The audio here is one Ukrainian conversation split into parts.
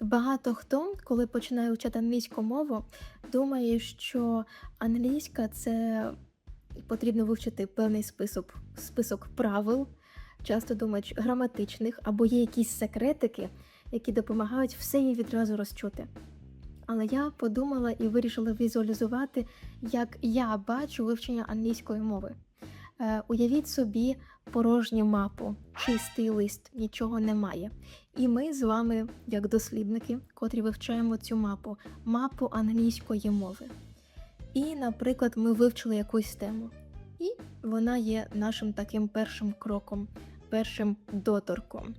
Багато хто, коли починає вчити англійську мову, думає, що англійська це потрібно вивчити певний список, список правил, часто думають граматичних, або є якісь секретики, які допомагають все їй відразу розчути. Але я подумала і вирішила візуалізувати, як я бачу вивчення англійської мови. Е, уявіть собі порожню мапу, чистий лист, нічого немає. І ми з вами, як дослідники, котрі вивчаємо цю мапу, мапу англійської мови. І, наприклад, ми вивчили якусь тему. І вона є нашим таким першим кроком, першим доторком.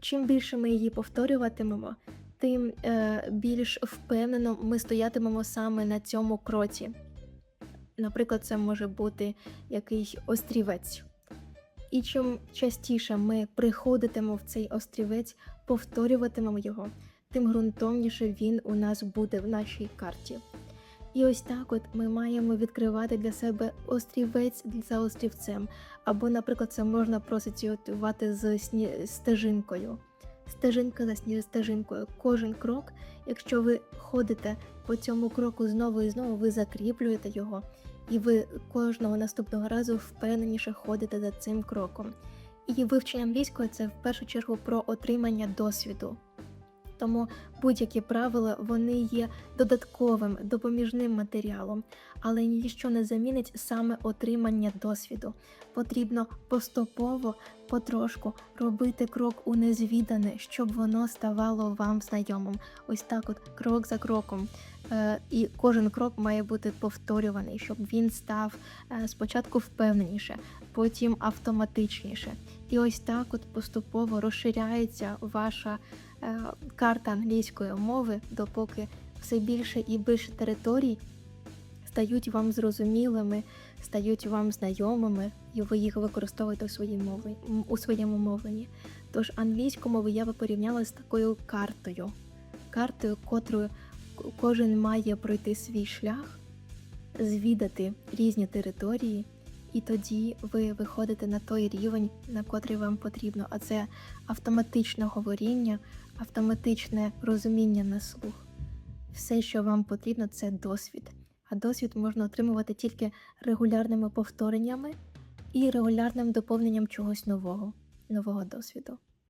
Чим більше ми її повторюватимемо, тим е, більш впевнено ми стоятимемо саме на цьому кроці. Наприклад, це може бути якийсь острівець. І чим частіше ми приходитимо в цей острівець, повторюватимемо його, тим ґрунтовніше він у нас буде в нашій карті. І ось так от ми маємо відкривати для себе острівець за острівцем. Або, наприклад, це можна просоціювати з сні... стежинкою. Стежинка за сні- стежинкою. Кожен крок, якщо ви ходите по цьому кроку знову і знову, ви закріплюєте його, і ви кожного наступного разу впевненіше ходите за цим кроком. І вивчення англійської це в першу чергу про отримання досвіду. Тому будь-які правила вони є додатковим допоміжним матеріалом, але ніщо не замінить саме отримання досвіду. Потрібно поступово, потрошку робити крок у незвідане, щоб воно ставало вам знайомим. Ось так, от крок за кроком. Е, і кожен крок має бути повторюваний, щоб він став е, спочатку впевненіше, потім автоматичніше. І ось так от поступово розширяється ваша е, карта англійської мови, допоки все більше і більше територій стають вам зрозумілими, стають вам знайомими, і ви їх використовуєте у, своїй мові, у своєму мовленні. Тож англійську мову я би порівняла з такою картою, картою, котрою кожен має пройти свій шлях, звідати різні території, і тоді ви виходите на той рівень, на котрий вам потрібно. А це автоматичне говоріння, автоматичне розуміння на слух. Все, що вам потрібно, це досвід. А досвід можна отримувати тільки регулярними повтореннями і регулярним доповненням чогось нового, нового досвіду.